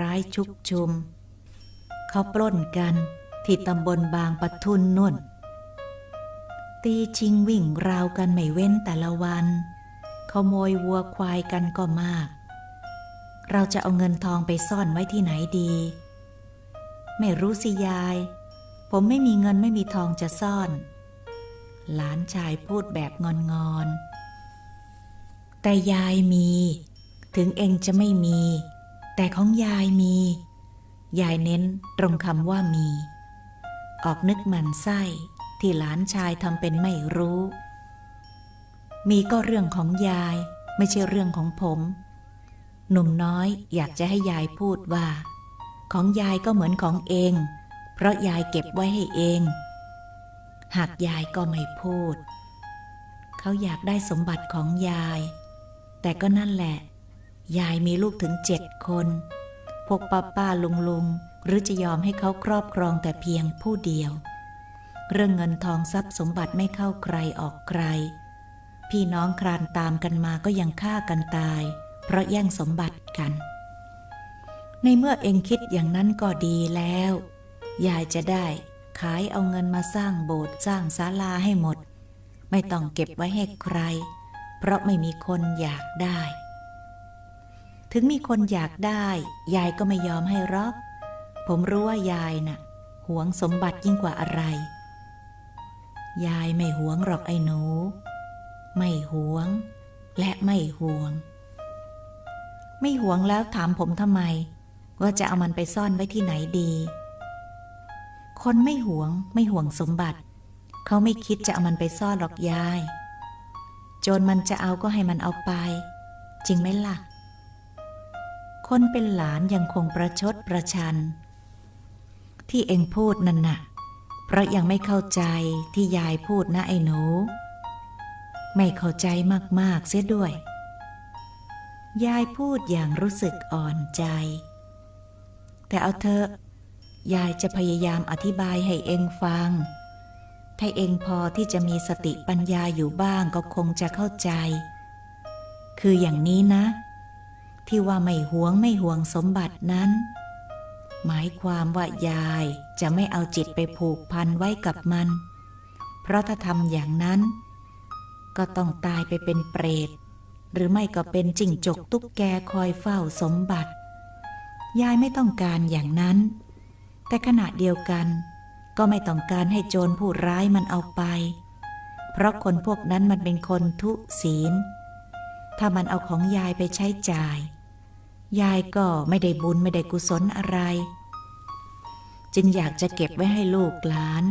ร้ายชุกชุม เขาปล้นกันที่ตำบลบางปะทุนนุ่น ตีชิงวิ่งราวกันไม่เว้นแต่ละวันขโมยวัวควายกันก็มาก เราจะเอาเงินทองไปซ่อนไว้ที่ไหนดี ไม่รู้สิยาย ผมไม่มีเงินไม่มีทองจะซ่อน หลานชายพูดแบบงอนงอนๆแต่ยายมี ถึงเองจะไม่มี แต่ของยายมี ยายเน้นตรงคำว่ามี ออกนึกมันไส้ที่หลานชายทำเป็นไม่รู้ มีก็เรื่องของยายไม่ใช่เรื่องของผม หนุ่มน้อยอยากจะให้ยายพูดว่า ของยายก็เหมือนของเอง เพราะยายเก็บไว้ให้เอง หากยายก็ไม่พูด เขาอยากได้สมบัติของยาย แต่ก็นั่นแหละ ยายมีลูกถึงเจ็ดคน พวกป้าป้าลุงลุงหรือจะยอมให้เขาครอบครองแต่เพียงผู้เดียว เรื่องเงินทองทรัพย์สมบัติไม่เข้าใครออกใคร พี่น้องครานตามกันมาก็ยังฆ่ากันตาย เพราะแย่งสมบัติกัน ในเมื่อเองคิดอย่างนั้นก็ดีแล้ว ยายจะได้ขายเอาเงินมาสร้างโบสถ์สร้างศาลาให้หมด ไม่ต้องเก็บไว้ให้ใคร เพราะไม่มีคนอยากได้ ถึงมีคนอยากได้ ยายก็ไม่ยอมให้รอก ผมรู้ว่ายายน่ะหวงสมบัติยิ่งกว่าอะไร ยายไม่หวงหรอกไอ้หนู ไม่หวง และไม่หวง ไม่หวงแล้วถามผมทำไม ว่าจะเอามันไปซ่อนไว้ที่ไหนดี คนไม่หวง ไม่หวงสมบัติ เขาไม่คิดจะเอามันไปซ่อนหรอกยาย โจรมันจะเอาก็ให้มันเอาไป จริงไหมล่ะ คนเป็นหลานยังคงประชดประชัน ที่เองพูดนั่นน่ะ เพราะยังไม่เข้าใจที่ยายพูดนะไอ้หนู ไม่เข้าใจมาก ๆ เสียด้วย ยายพูดอย่างรู้สึกอ่อนใจ แต่เอาเถอะยายจะพยายามอธิบายให้เองฟัง ถ้าเองพอที่จะมีสติปัญญาอยู่บ้างก็คงจะเข้าใจ คืออย่างนี้นะ ที่ว่าไม่หวงไม่ห่วงสมบัตินั้น หมายความว่ายายจะไม่เอาจิตไปผูกพันไว้กับมัน เพราะถ้าทำอย่างนั้น ก็ต้องตายไปเป็นเปรต หรือไม่ก็เป็นจิ้งจกตุ๊กแกคอยเฝ้าสมบัติ ยายไม่ต้องการอย่างนั้น แต่ขณะเดียวกันก็ไม่ต้องการให้โจรผู้ร้ายมันเอาไป เพราะคนพวกนั้นมันเป็นคนทุศีล ถ้ามันเอาของยายไปใช้จ่าย ยายก็ไม่ได้บุญไม่ได้กุศลอะไร จึงอยากจะเก็บไว้ให้ลูกหลาน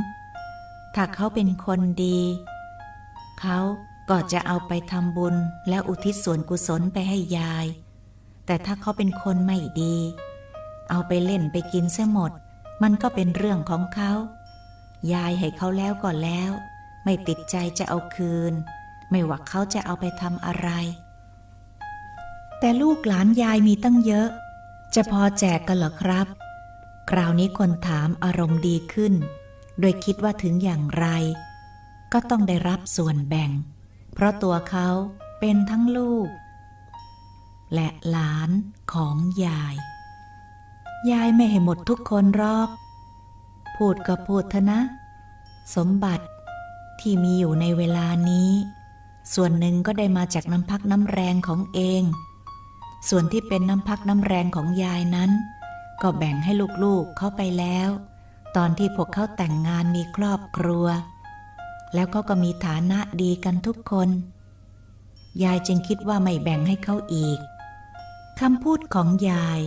ถ้าเขาเป็นคนดี เขาก็จะเอาไปทำบุญแล้วอุทิศส่วนกุศลไปให้ยาย แต่ถ้าเขาเป็นคนไม่ดี เอาไปเล่นไปกินเสียหมด มันก็เป็นเรื่องของเขา ยายให้เขาแล้วก็แล้ว ไม่ติดใจจะเอาคืน ไม่ว่าเขาจะเอาไปทำอะไร แต่ลูกหลานยายมีตั้งเยอะ จะพอแจกกันเหรอครับ คราวนี้คนถามอารมณ์ดีขึ้น โดยคิดว่าถึงอย่างไร ก็ต้องได้รับส่วนแบ่ง เพราะตัวเขาเป็นทั้งลูก และหลานของยาย ยายไม่ให้หมดทุกคนรอก พูดก็พูดเถอะนะ สมบัติที่มีอยู่ในเวลานี้ ส่วนหนึ่งก็ได้มาจากน้ำพักน้ำแรงของเอง ส่วนที่เป็นน้ำพักน้ำแรงของยายนั้น ก็แบ่งให้ลูกๆเข้าไปแล้ว ตอนที่พวกเขาแต่งงานมีครอบครัว แล้วเขาก็มีฐานะดีกันทุกคน ยายจึงคิดว่าไม่แบ่งให้เขาอีกคำพูดของยาย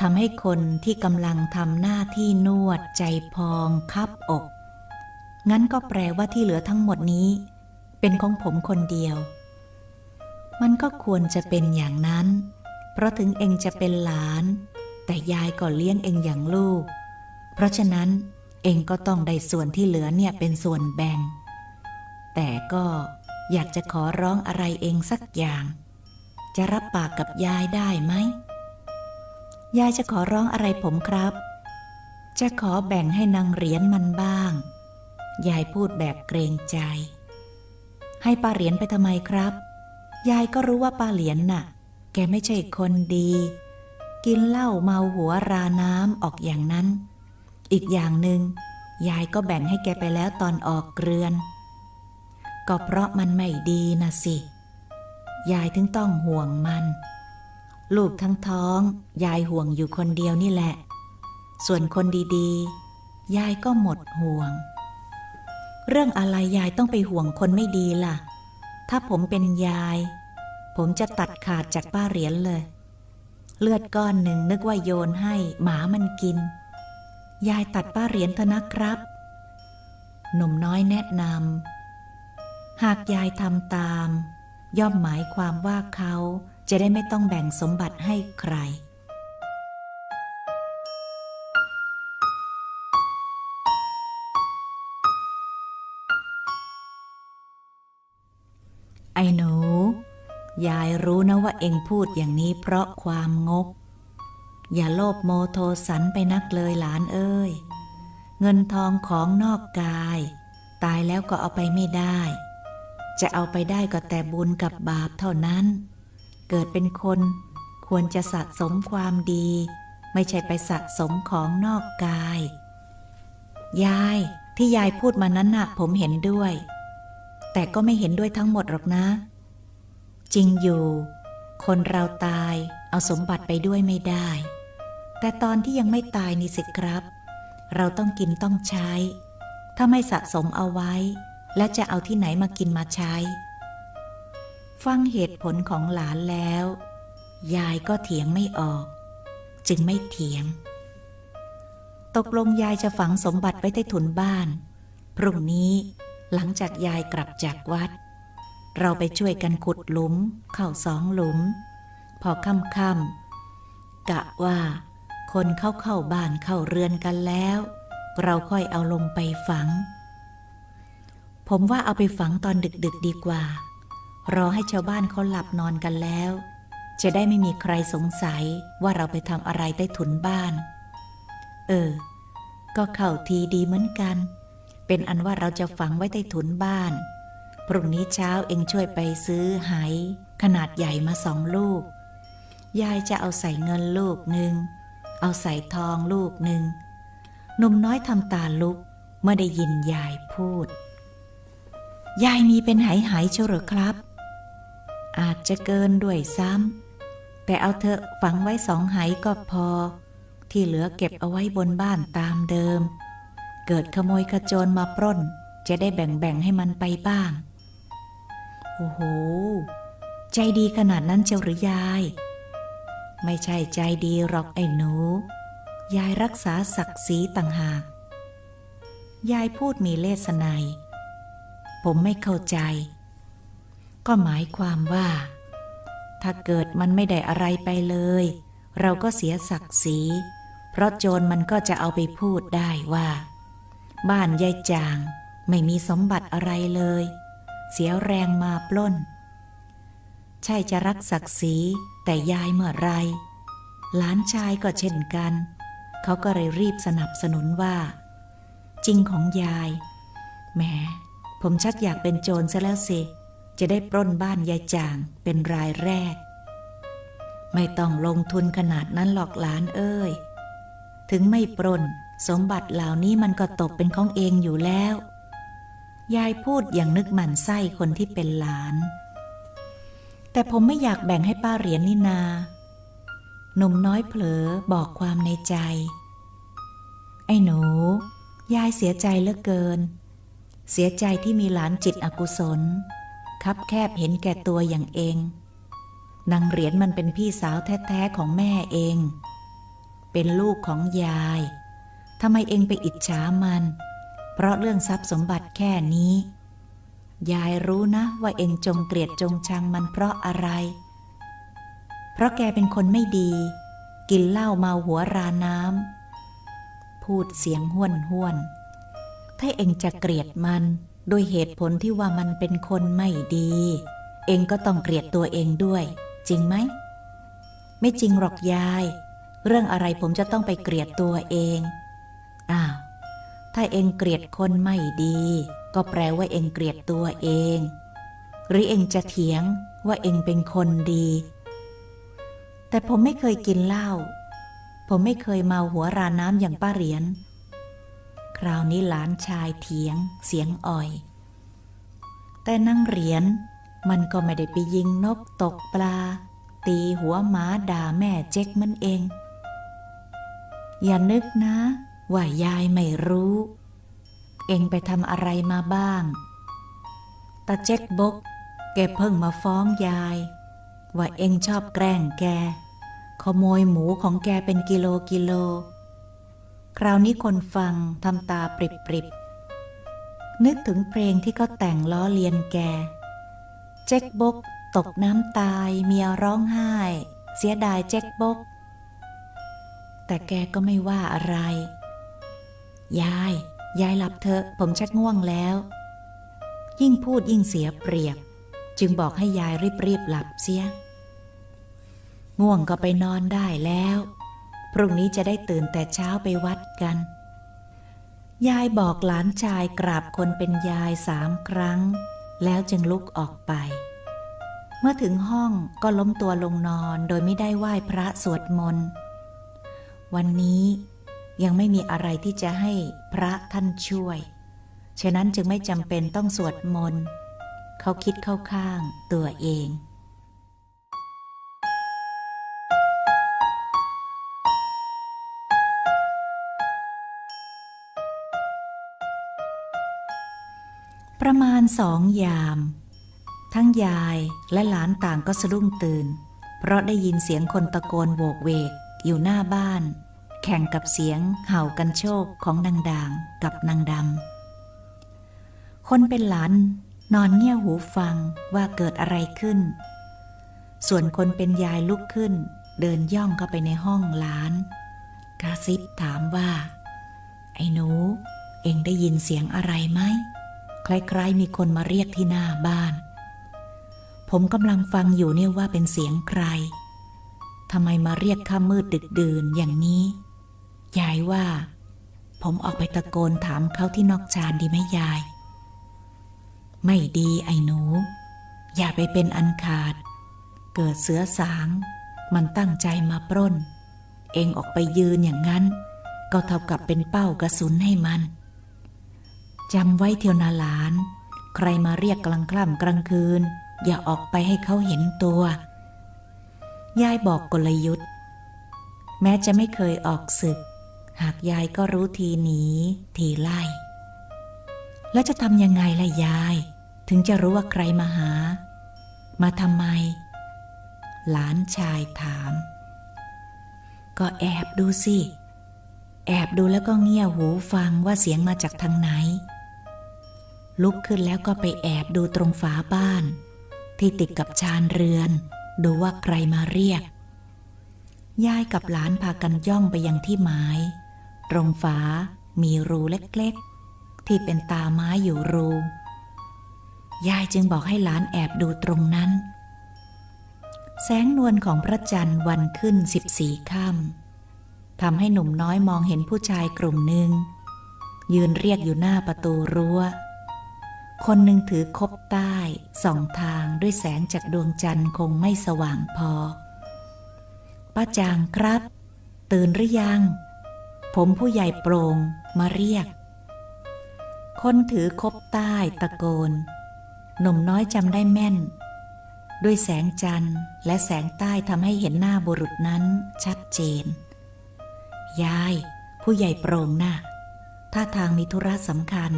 ทำให้คนที่กำลังทำหน้าที่นวดใจพองคับอก งั้นก็แปลว่าที่เหลือทั้งหมดนี้ เป็นของผมคนเดียว มันก็ควรจะเป็นอย่างนั้น เพราะถึงเองจะเป็นหลาน แต่ยายก็เลี้ยงเองอย่างลูก เพราะฉะนั้นเองก็ต้องได้ส่วนที่เหลือเนี่ยเป็นส่วนแบ่ง แต่ก็อยากจะขอร้องอะไรเองสักอย่าง จะรับปากกับยายได้ไหม ยายจะขอร้องอะไรผมครับ จะขอแบ่งให้นางเหรียญมันบ้าง ยายพูดแบบเกรงใจ ให้ป้าเหรียญไปทำไมครับ ยายก็รู้ว่าป้าเหรียญน่ะ แกไม่ใช่คนดี กินเหล้าเมาหัวราน้ำออกอย่างนั้น อีกอย่างหนึ่งยายก็แบ่งให้แกไปแล้วตอนออกเรือน ก็เพราะมันไม่ดีนะสิ ยายถึงต้องห่วงมัน ลูกทั้งท้อง ยายห่วงอยู่คนเดียวนี่แหละ ส่วนคนดีๆ ยายก็หมดห่วง เรื่องอะไรยายต้องไปห่วงคนไม่ดีล่ะ ถ้าผมเป็นยาย ผมจะตัดขาดจากป้าเหรียญเลย เลือดก้อนหนึ่งนึกว่าโยนให้หมามันกิน ยายตัดป้าเหรียญเถอะนะครับ หนุ่มน้อยแนะนำหากยายทำตาม ย่อมหมายความว่าเขาจะได้ไม่ต้องแบ่งสมบัติให้ใครไอ้หนู ยายรู้นะว่าเองพูดอย่างนี้เพราะความงก อย่าโลภโมโทสันไปนักเลยหลานเอ้ย เงินทองของนอกกาย ตายแล้วก็เอาไปไม่ได้ จะเอาไปได้ก็แต่บุญกับบาปเท่านั้น เกิดเป็นคนควรจะสะสมความดี ไม่ใช่ไปสะสมของนอกกาย ยายที่ยายพูดมานั้นนะผมเห็นด้วย แต่ก็ไม่เห็นด้วยทั้งหมดหรอกนะ จริงอยู่ คนเราตายเอาสมบัติไปด้วยไม่ได้ แต่ตอนที่ยังไม่ตายนี่สิครับ เราต้องกินต้องใช้ ถ้าไม่สะสมเอาไว้ และจะเอาที่ไหนมากินมาใช้ ฟังเหตุผลของหลานแล้ว ยายก็เถียงไม่ออก จึงไม่เถียง ตกลงยายจะฝังสมบัติไว้ใต้ถุนบ้าน พรุ่งนี้หลังจากยายกลับจากวัด เราไปช่วยกันขุดหลุม เข้าสองหลุม พอค่ำๆกะว่า คนเข้าเข้าบ้านเข้าเรือนกันแล้ว เราค่อยเอาลงไปฝัง ผมว่าเอาไปฝังตอนดึกๆดีกว่า รอให้ชาวบ้านเขาหลับนอนกันแล้ว จะได้ไม่มีใครสงสัยว่าเราไปทำอะไรใต้ถุนบ้าน เออ ก็เข้าทีดีเหมือนกัน เป็นอันว่าเราจะฝังไว้ใต้ถุนบ้าน พรุ่งนี้เช้าเองช่วยไปซื้อไหขนาดใหญ่มาสองลูก ยายจะเอาใส่เงินลูกหนึ่ง เอาใส่ทองลูกหนึ่งหนุ่มน้อยทำตาลุกเมื่อได้ยินยายพูด ยายมีเป็นไหหายๆเชียวเหรอครับ อาจจะเกินด้วยซ้ำแต่เอาเถอะฝังไว้สองไหก็พอ ที่เหลือเก็บเอาไว้บนบ้านตามเดิม เกิดขโมยขโจรมาปล้น จะได้แบ่งๆให้มันไปบ้าง โอ้โห ใจดีขนาดนั้นเชียวหรือยาย ไม่ใช่ใจดีหรอกไอ้หนู ยายรักษาศักดิ์ศรีต่างหาก ยายพูดมีเลสนัย ผมไม่เข้าใจ ก็หมายความว่า ถ้าเกิดมันไม่ได้อะไรไปเลย เราก็เสียศักดิ์ศรี เพราะโจรมันก็จะเอาไปพูดได้ว่า บ้านยายจางไม่มีสมบัติอะไรเลย เสียแรงมาปล้น ใช่จะรักศักดิ์ศรีแต่ยายเมื่อไรหลานชายก็เช่นกัน เขาก็เลยรีบสนับสนุนว่า จริงของยายแหมผมชักอยากเป็นโจรซะแล้วสิ จะได้ปล้นบ้านยายจางเป็นรายแรก ไม่ต้องลงทุนขนาดนั้นหรอกหลานเอ้ย ถึงไม่ปล้นสมบัติเหล่านี้มันก็ตกเป็นของเองอยู่แล้ว ยายพูดอย่างนึกหมั่นไส้คนที่เป็นหลาน แต่ผมไม่อยากแบ่งให้ป้าเหรียญนี่นาหนุ่มน้อยเผลอบอกความในใจ ไอ้หนู ยายเสียใจเหลือเกิน เสียใจที่มีหลานจิตอกุศล คับแคบเห็นแก่ตัวอย่างเอง นางเหรียญมันเป็นพี่สาวแท้ๆของแม่เอง เป็นลูกของยายทำไมเองไปอิจฉามัน เพราะเรื่องทรัพย์สมบัติแค่นี้ ยายรู้นะว่าเองจงเกลียดจงชังมันเพราะอะไร เพราะแกเป็นคนไม่ดี กินเหล้าเมาหัวราน้ำพูดเสียงห้วนห้วน ถ้าเองจะเกลียดมันโดยเหตุผลที่ว่ามันเป็นคนไม่ดี เองก็ต้องเกลียดตัวเองด้วย จริงไหม ไม่จริงหรอกยาย เรื่องอะไรผมจะต้องไปเกลียดตัวเอง อ้าว ถ้าเองเกลียดคนไม่ดี ก็แปลว่าเองเกลียดตัวเอง หรือเองจะเถียงว่าเองเป็นคนดี แต่ผมไม่เคยกินเหล้า ผมไม่เคยเมาหัวราน้ำอย่างป้าเหรียญ คราวนี้หลานชายเถียงเสียงอ่อย แต่นั่งเหรียญมันก็ไม่ได้ไปยิงนกตกปลา ตีหัวหมาด่าแม่เจ๊กมันเอง อย่านึกนะ ว่ายายไม่รู้ เองไปทำอะไรมาบ้าง ตาเจ๊กบก แกเพิ่งมาฟ้องยาย ว่าเองชอบแกล้งแก ขโมยหมูของแกเป็นกิโลกิโล คราวนี้คนฟังทำตาปริบปริบนึกถึงเพลงที่เขาแต่งล้อเลียนแก เจ๊กบก ตกน้ำตายเมียร้องไห้ เสียดายเจ๊กบก แต่แกก็ไม่ว่าอะไร ยาย ยายหลับเถอะ ผมชักง่วงแล้ว ยิ่งพูดยิ่งเสียเปรียบ จึงบอกให้ยายรีบๆหลับเสีย ง่วงก็ไปนอนได้แล้ว พรุ่งนี้จะได้ตื่นแต่เช้าไปวัดกัน ยายบอกหลานชายกราบคนเป็นยายสามครั้ง แล้วจึงลุกออกไป เมื่อถึงห้องก็ล้มตัวลงนอนโดยไม่ได้ไหว้พระสวดมนต์ วันนี้ ยังไม่มีอะไรที่จะให้พระท่านช่วย ฉะนั้นจึงไม่จำเป็นต้องสวดมนต์เขาคิดเข้าข้างตัวเองประมาณสองยาม ทั้งยายและหลานต่างก็สะดุ้งตื่น เพราะได้ยินเสียงคนตะโกนโวกเวกอยู่หน้าบ้าน แข่งกับเสียงเห่ากันโชคของนางด่างกับนางดำ คนเป็นหลานนอนเงี่ยหูฟังว่าเกิดอะไรขึ้น ส่วนคนเป็นยายลุกขึ้น เดินย่องเข้าไปในห้องหลานกระซิบถามว่า ไอ้หนู เอ็งได้ยินเสียงอะไรไหม คล้ายๆมีคนมาเรียกที่หน้าบ้าน ผมกำลังฟังอยู่เนี่ยว่าเป็นเสียงใครทำไมมาเรียกข้ามืดดึกดื่นอย่างนี้ ยายว่า ผมออกไปตะโกนถามเขาที่นอกชานดีไหมยาย ไม่ดีไอ้หนู อย่าไปเป็นอันขาด เกิดเสือสาง มันตั้งใจมาปล้น เองออกไปยืนอย่างนั้น ก็เท่ากับเป็นเป้ากระสุนให้มันจำไว้เทียวนาหลาน ใครมาเรียกกลางค่ำกลางคืน อย่าออกไปให้เขาเห็นตัว ยายบอกกลยุทธ์ แม้จะไม่เคยออกศึก หากยายก็รู้ทีหนีทีไล่ แล้วจะทำยังไงล่ะยาย ถึงจะรู้ว่าใครมาหา มาทำไม หลานชายถาม ก็แอบดูสิ แอบดูแล้วก็เงี่ยหูฟังว่าเสียงมาจากทางไหน ลุกขึ้นแล้วก็ไปแอบดูตรงฝาบ้าน ที่ติดกับชานเรือน ดูว่าใครมาเรียกยายกับหลานพากันย่องไปยังที่หมาย ตรงฝา มีรูเล็กๆ ที่เป็นตาไม้อยู่รู ยายจึงบอกให้หลานแอบดูตรงนั้น แสงนวลของพระจันทร์วันขึ้นสิบสี่ค่ำทำให้หนุ่มน้อยมองเห็นผู้ชายกลุ่มหนึ่ง ยืนเรียกอยู่หน้าประตูรั้ว คนหนึ่งถือคบใต้ส่องทางด้วยแสงจากดวงจันทร์คงไม่สว่างพอป้าจางครับ ตื่นหรือยัง ผมผู้ใหญ่โปรง มาเรียก คนถือคบใต้ตะโกน หนุ่มน้อยจำได้แม่น ด้วยแสงจันทร์และแสงใต้ทำให้เห็นหน้าบุรุษนั้นชัดเจน ยาย ผู้ใหญ่โปร่งนะ่ะท่าทางมีธุระสำคัญ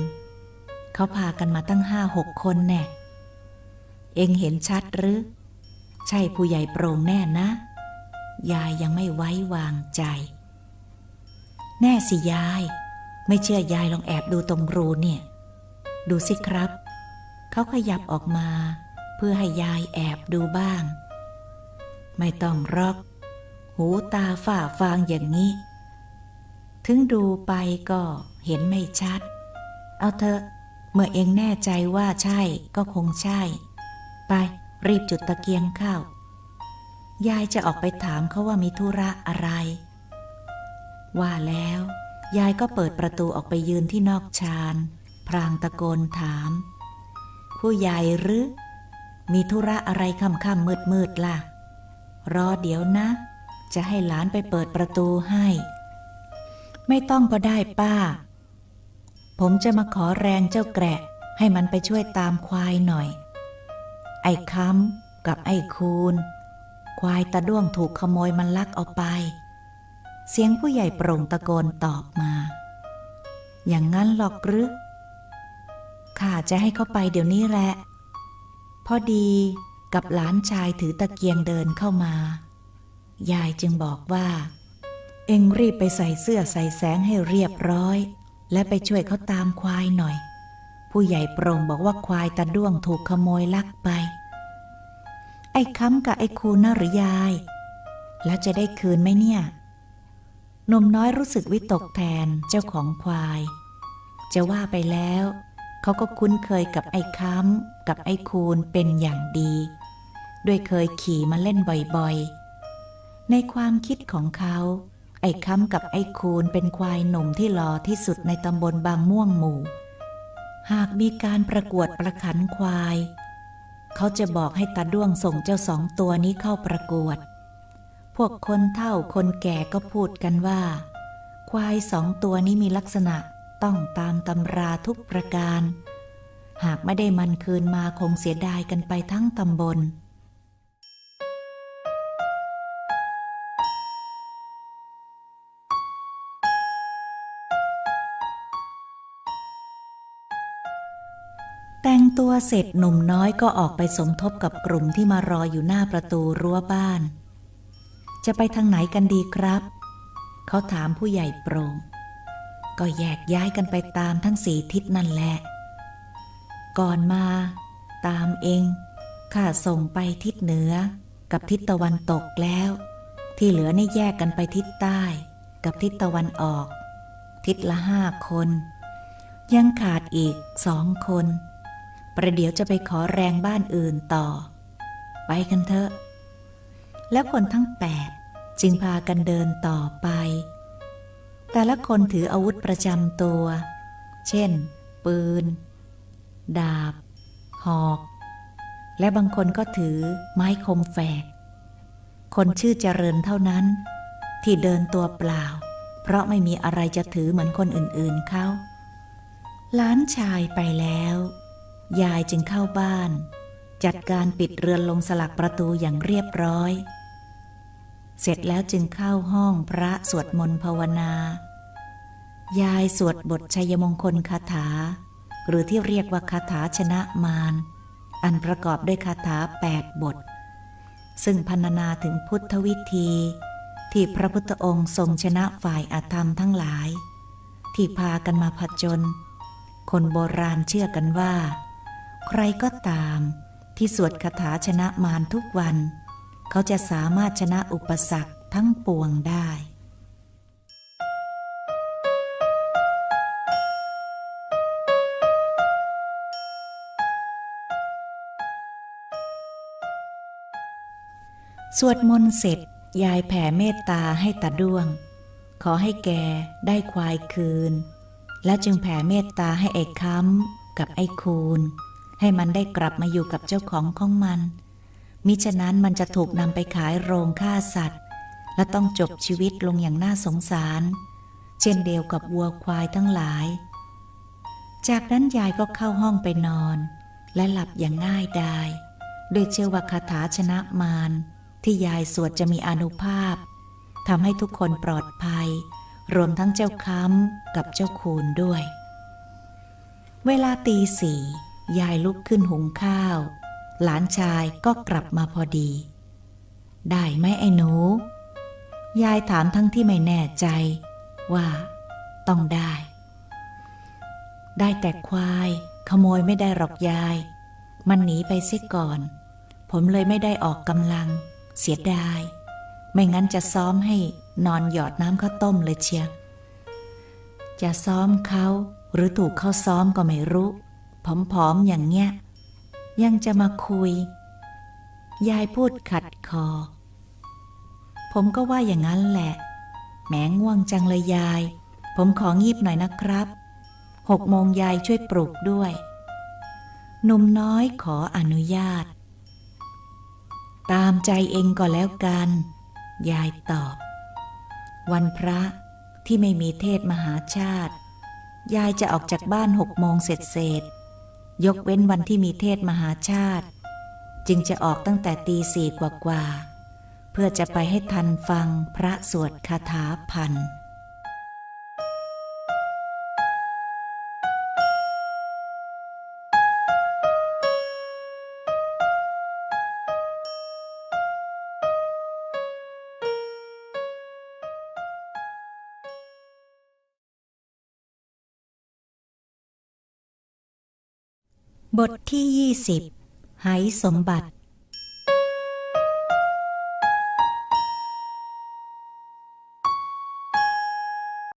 เขาพากันมาตั้งห้าหกคนแน่ เองเห็นชัดหรือ ใช่ผู้ใหญ่โปร่งแน่นะ ยายยังไม่ไว้วางใจ แน่สิยาย ไม่เชื่อยายลองแอบดูตรงรูเนี่ย ดูสิครับ เขาขยับออกมา เพื่อให้ยายแอบดูบ้าง ไม่ต้องรอก หูตาฝ่าฟางอย่างนี้ ถึงดูไปก็เห็นไม่ชัด เอาเถอะ เมื่อเองแน่ใจว่าใช่ก็คงใช่ ไปรีบจุดตะเกียงเข้ายายจะออกไปถามเขาว่ามีธุระอะไร ว่าแล้ว ยายก็เปิดประตูออกไปยืนที่นอกชานพรางตะโกนถาม ผู้ใหญ่หรือ มีธุระอะไรค่ำๆมืดๆล่ะ รอเดี๋ยวนะ จะให้หลานไปเปิดประตูให้ ไม่ต้องก็ได้ป้า ผมจะมาขอแรงเจ้าแกระให้มันไปช่วยตามควายหน่อย ไอ้ค้ำกับไอ้คูนควายตะด้วงถูกขโมยมันลักเอาไป เสียงผู้ใหญ่โปร่งตะโกนตอบมา อย่างนั้นหรอกหรือข้าจะให้เขาไปเดี๋ยวนี้แหละ พอดีกับหลานชายถือตะเกียงเดินเข้ามา ยายจึงบอกว่า เอ็งรีบไปใส่เสื้อใส่แสงให้เรียบร้อย และไปช่วยเขาตามควายหน่อย ผู้ใหญ่โปร่งบอกว่าควายตะด้วงถูกขโมยลักไป ไอ้ค้ำกับไอ้คูนน่ะหรือยาย แล้วจะได้คืนไหมเนี่ย นุ่มน้อยรู้สึกวิตกแทนเจ้าของควาย จะว่าไปแล้ว เขาก็คุ้นเคยกับไอ้ค้ำกับไอ้คูนเป็นอย่างดี ด้วยเคยขี่มาเล่นบ่อยๆ ในความคิดของเขา ไอ้ค้ำกับไอ้คูนเป็นควายหนุ่มที่หล่อที่สุดในตำบลบางม่วงหมู่ หากมีการประกวดประขันควาย เขาจะบอกให้ตาด้วงส่งเจ้าสองตัวนี้เข้าประกวด พวกคนเฒ่าคนแก่ก็พูดกันว่า ควายสองตัวนี้มีลักษณะต้องตามตำราทุกประการ หากไม่ได้มันคืนมาคงเสียดายกันไปทั้งตำบล แต่งตัวเสร็จหนุ่มน้อยก็ออกไปสมทบกับกลุ่มที่มารออยู่หน้าประตูรั้วบ้าน จะไปทางไหนกันดีครับ เขาถามผู้ใหญ่โปร่งก็แยกย้ายกันไปตามทั้งสี่ทิศนั่นแหละ ก่อนมา ตามเองข้าส่งไปทิศเหนือกับทิศตะวันตกแล้ว ที่เหลือนี่แยกกันไปทิศใต้ กับทิศตะวันออก ทิศละห้าคน ยังขาดอีกสองคน ประเดี๋ยวจะไปขอแรงบ้านอื่นต่อ ไปกันเถอะ แล้วคนทั้งแปดจึงพากันเดินต่อไป แต่ละคนถืออาวุธประจำตัว เช่น ปืน ดาบ หอก และบางคนก็ถือไม้คมแฝก คนชื่อเจริญเท่านั้น ที่เดินตัวเปล่า เพราะไม่มีอะไรจะถือเหมือนคนอื่นๆเขาหลานชายไปแล้ว ยายจึงเข้าบ้าน จัดการปิดเรือนลงสลักประตูอย่างเรียบร้อย เสร็จแล้วจึงเข้าห้องพระสวดมนต์ภาวนา ยายสวดบทชัยมงคลคาถา หรือที่เรียกว่าคาถาชนะมาร อันประกอบด้วยคาถาแปดบท ซึ่งพรรณนาถึงพุทธวิธี ที่พระพุทธองค์ทรงชนะฝ่ายอาธรรมทั้งหลาย ที่พากันมาผจญคนโบราณเชื่อกันว่า ใครก็ตามที่สวดคาถาชนะมารทุกวัน เขาจะสามารถชนะอุปสรรคทั้งปวงได้ สวดมนต์เสร็จ ยายแผ่เมตตาให้ตาด้วง ขอให้แกได้ควายคืน และจึงแผ่เมตตาให้ไอ้ค้ำกับไอ้คูนให้มันได้กลับมาอยู่กับเจ้าของของมัน มิฉะนั้นมันจะถูกนำไปขายโรงฆ่าสัตว์ และต้องจบชีวิตลงอย่างน่าสงสาร เช่นเดียวกับวัวควายทั้งหลาย จากนั้นยายก็เข้าห้องไปนอน และหลับอย่างง่ายดายโดยเชื่อว่าคาถาชนะมารที่ยายสวดจะมีอนุภาพทำให้ทุกคนปลอดภัย รวมทั้งเจ้าค้ำกับเจ้าคูนด้วย เวลาตีสี่ยายลุกขึ้นหุงข้าว หลานชายก็กลับมาพอดี ได้ไหมไอ้หนู ยายถามทั้งที่ไม่แน่ใจว่า ต้องได้ ได้แต่ควาย ขโมยไม่ได้หรอกยาย มันหนีไปเสียก่อน ผมเลยไม่ได้ออกกำลัง เสียดาย ไม่งั้นจะซ้อมให้นอนหยอดน้ำข้าวต้มเลยเชียวจะซ้อมเขาหรือถูกเขาซ้อมก็ไม่รู้ผอมๆอย่างเงี้ย ยังจะมาคุย ยายพูดขัดคอ ผมก็ว่าอย่างนั้นแหละ แหมง่วงจังเลยยาย ผมของีบหน่อยนะครับหกโมงยายช่วยปลุกด้วย หนุ่มน้อยขออนุญาต ตามใจเองก็แล้วกัน ยายตอบ วันพระที่ไม่มีเทศมหาชาติ ยายจะออกจากบ้านหกโมงเสร็จเสร็จ ยกเว้นวันที่มีเทศมหาชาติ จึงจะออกตั้งแต่ตีสี่กว่าๆเพื่อจะไปให้ทันฟังพระสวดคาถาพัน บทที่ 20 ไหสมบัติ